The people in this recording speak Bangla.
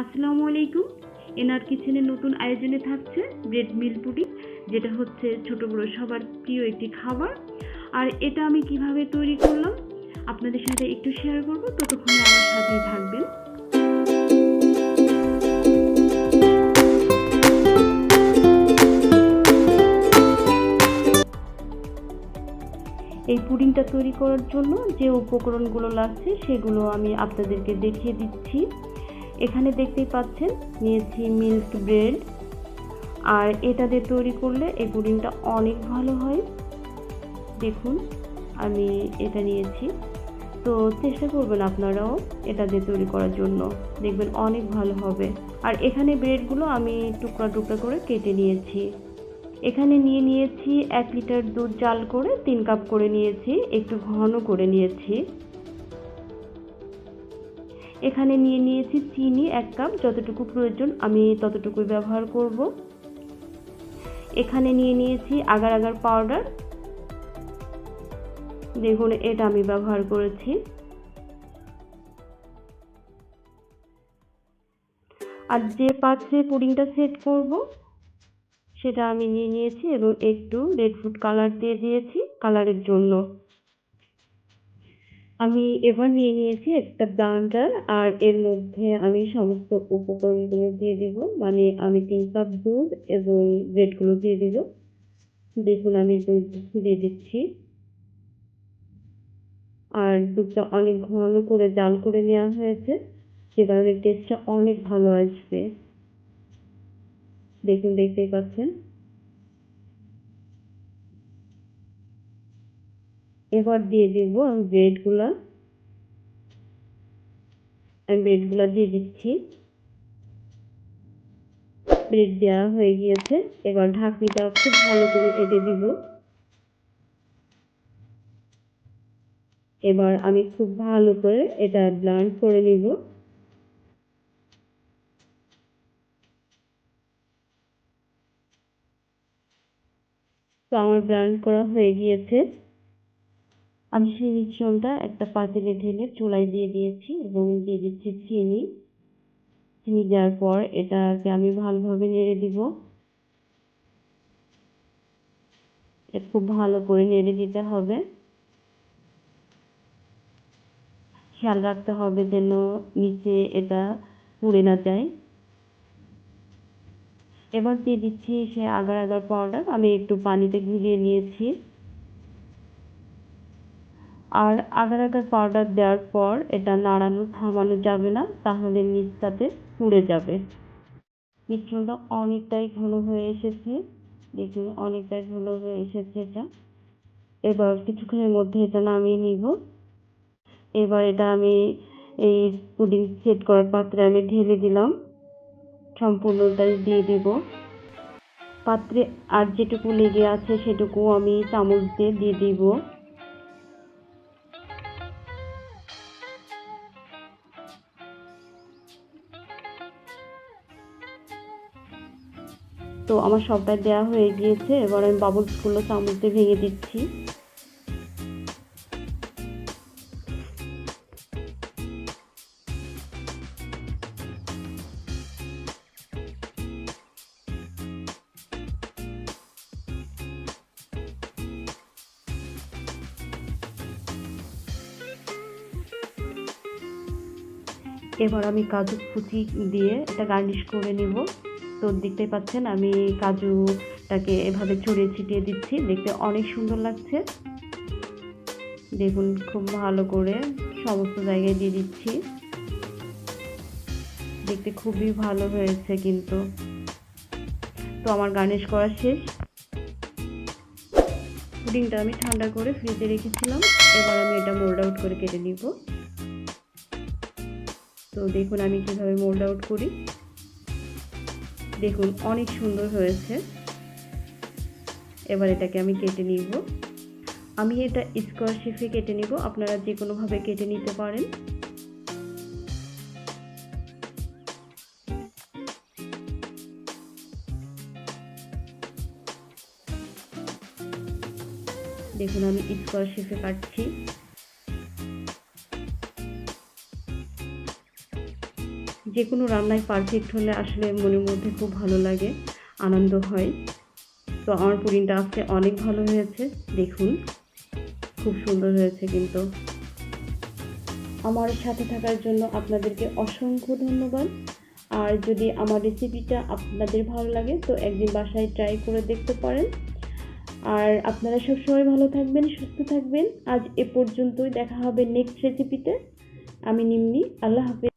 আসসালামু আলাইকুম। এনার কিচেনের নতুন আয়োজনে থাকছে ব্রেড মিল পুডিং যেটা হচ্ছে ছোটো বড়ো সবার প্রিয় একটি খাবার। আর এটা আমি কীভাবে তৈরি করলাম, আপনাদের সাথে একটু শেয়ার করব, ততক্ষণে আমার সাথেই থাকবেন। এই পুডিংটা তৈরি করার জন্য যে উপকরণগুলো লাগছে, সেগুলো আমি আপনাদেরকে দেখিয়ে দিচ্ছি। এখানে দেখতেই পাচ্ছেন, নিয়েছি মিল্ক ব্রেড। আর এটা দিয়ে তৈরি করলে এই পুডিংটা অনেক ভালো হয়। দেখুন, আমি এটা নিয়েছি। তো চেষ্টা করবেন আপনারাও এটা দিয়ে তৈরি করার জন্য। দেখবেন অনেক ভালো হবে। আর এখানে ব্রেডগুলো আমি টুকরা টুকরা করে কেটে নিয়েছি। এখানে নিয়ে নিয়েছি এক লিটার দুধ জাল করে তিন কাপ করে নিয়েছি, একটু ঘন করে নিয়েছি। এখানে নিয়ে নিয়েছি চিনি এক কাপ, যতটুকু প্রয়োজন আমি ততটুকুই ব্যবহার করব। এখানে নিয়ে নিয়েছি আগার আগার পাউডার দেখুন, এটা আমি ব্যবহার করেছি। আর যে পাত্রে পুডিংটা সেট করব, সেটা আমি নিয়ে নিয়েছি এবং একটু রেড ফুড কালার দিয়ে দিয়েছি কালারের জন্য। আমি এবার নিয়ে নিয়েছি একটা ব্লান্ডার আর এর মধ্যে আমি সমস্ত উপকরণগুলো দিয়ে দিব। মানে আমি তিন কাপ দুধ এবং ব্রেডগুলো দিয়ে দিব। দেখুন আমি দুধ দিয়ে দিচ্ছি। আর দুধটা অনেক ঘন করে জাল করে নেওয়া হয়েছে। সে কারণে টেস্টটা অনেক ভালো আসবে। দেখুন, দেখতেই পাচ্ছেন? এবার দিয়ে দিব আমি ব্রেডগুলা আমি ব্রেডগুলা দিয়ে দিচ্ছি। ব্রেড দেওয়া হয়ে গিয়েছে। এবার ঢাকনিটা খুব ভালো করে কেটে দিব। এবার আমি খুব ভালো করে এটা ব্লান্ড করে নিব। তো আমার ব্লান্ড করা হয়ে গিয়েছে। আমি সেই মিশ্রণটা একটা পাতিলে ঢেলে চুলায় দিয়ে দিয়েছি এবং দিয়ে দিচ্ছি চিনি। চিনি দেওয়ার পর এটাকে আমি ভালোভাবে নেড়ে দিব। খুব ভালো করে নেড়ে দিতে হবে। খেয়াল রাখতে হবে যেন নিচে এটা পুড়ে না যায়। এবার দিয়ে দিচ্ছি সে আগার আগার পাউডার আমি একটু পানিতে ভিজিয়ে নিয়েছি। আর আগার আগার পাউডার দেওয়ার পর এটা নাড়ানো, থামানো যাবে না, তাহলে নিচটাতে পুড়ে যাবে। মিশ্রণটা অনেকটাই ঘন হয়ে এসেছে। দেখুন, অনেকটাই ঘন হয়ে এসেছে এটা। এবার কিছুক্ষণের মধ্যে এটা নামিয়ে নিব। এবার এটা আমি এই পুডিং সেট করার পাত্রে আমি ঢেলে দিলাম। সম্পূর্ণটাই দিয়ে দেব। পাত্রে আর যেটুকু লেগে আছে সেটুকু আমি চামচ দিয়ে দিয়ে দিব। তো আমার সবটাই দেওয়া হয়ে গিয়েছে। এবার আমি বাবলসগুলো চামচ দিয়ে ভেঙে দিচ্ছি। এবার আমি কাজু কুচি দিয়ে এটা গার্নিশ করে নেব। তো দেখতেই পাচ্ছেন, আমি কাজুটাকে এভাবে ছড়িয়ে ছিটিয়ে দিচ্ছি। দেখতে অনেক সুন্দর লাগছে। দেখুন, খুব ভালো করে সমস্ত জায়গায় দিয়ে দিচ্ছি। দেখতে খুবই ভালো হয়েছে কিন্তু। তো আমার গার্নিশ করা শেষ। পুডিংটা আমি ঠান্ডা করে ফ্রিজে রেখেছিলাম। এবার আমি এটা মোল্ড আউট করে কেটে নিব। তো দেখুন, আমি কীভাবে মোল্ড আউট করি। দেখুন, অনেক সুন্দর হয়েছে। এবার এটাকে আমি কেটে নিব। আমি এটা স্কোয়ার শেফে কেটে নিব। আপনারা যে কোনোভাবে কেটে নিতে পারেন। দেখুন, আমি স্কোয়ার শেফে কাটছি। যে কোনো রান্নায় পারফেক্ট হলে আসলে মনের মধ্যে খুব ভালো লাগে, আনন্দ হয়। তো আমার পুডিংটা আজকে অনেক ভালো হয়েছে, দেখুন। খুব সুন্দর হয়েছে কিন্তু। আমার সাথে থাকার জন্য আপনাদেরকে অসংখ্য ধন্যবাদ। আর যদি আমার রেসিপিটা আপনাদের ভালো লাগে, তো একদিন বাসায় ট্রাই করে দেখতে পারেন। আর আপনারা সবসময় ভালো থাকবেন, সুস্থ থাকবেন। আজ এ পর্যন্তই দেখা হবে নেক্সট রেসিপিতে আমি নিম্নি আল্লাহ হাফেজ।